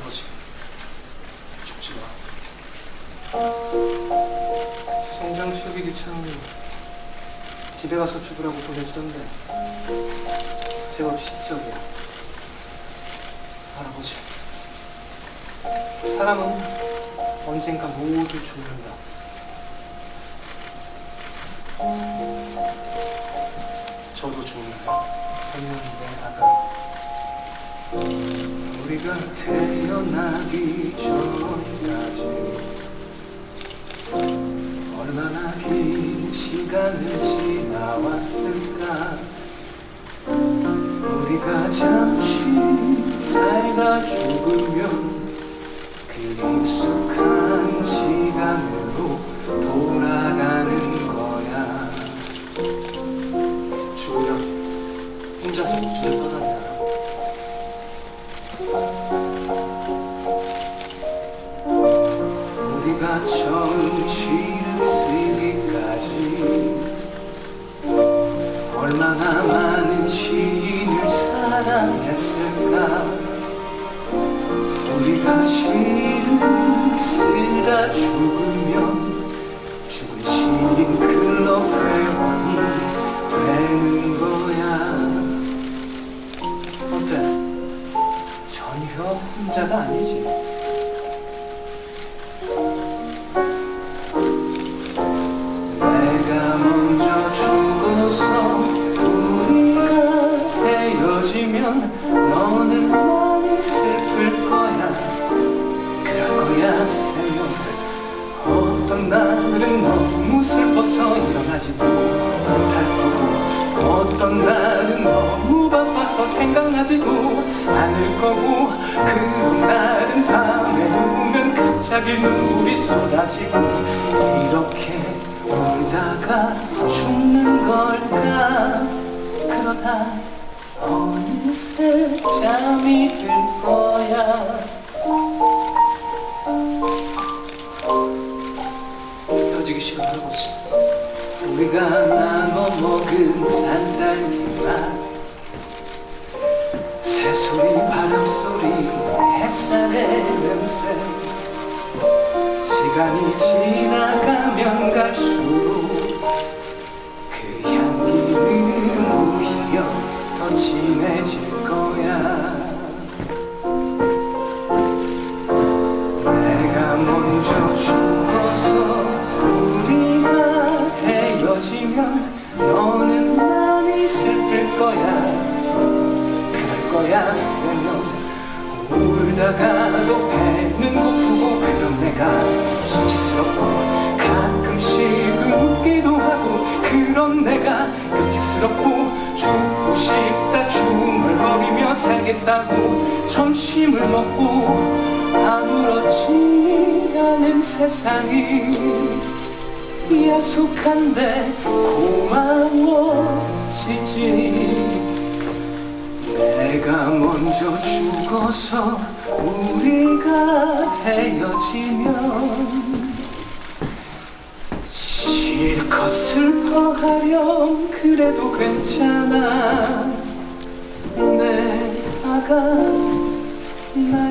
할아버지 죽지 마. 성장 치우기 귀찮으니 집에 가서 죽으라고 보내주던데 제법 시적이야. 할아버지 사람은 언젠가 모두 죽는다. 저도 죽는다. 했는데 아까 우리가 태어나기 전까지 얼마나 긴 시간을 지나왔을까? 우리가 잠시 살다 죽으면 그 익숙한 시간으로 돌아가는 거야. 죽으면 혼자서 우주를 떠난다 우리가 처음 시를 쓰기까지. 얼마나 많은 시인을 사랑했을까. 우리가 시를 쓰다 죽으면 죽은 시인 클럽 회원이 되는 거야. 어때? 전혀 혼자가 아니지 일어나지도 못할 거고 어떤 날은 너무 바빠서 생각나지도 않을 거고 그런 날은 밤에 누우면 갑자기 눈물이 쏟아지고 이렇게 울다가 죽는 걸까? 그러다 어느새 잠이 들 거야 우리가 나눠 먹은 산딸기맛 새소리 바람소리 햇살의 냄새. 시간이 지나가면 갈수록 그 향기는 오히려 더 진해질 거야. 쓰면 울다가도 배는 고프고 그럼 내가 수치스럽고 가끔씩 웃기도 하고 그럼 내가 끔찍스럽고 죽고 싶다. 중얼거리며 살겠다고 점심을 먹고 아무렇지 않은 세상이 야속한데 어서 우리가 헤어지면 실컷 슬퍼하렴. 그래도 괜찮아. 내 아가 나의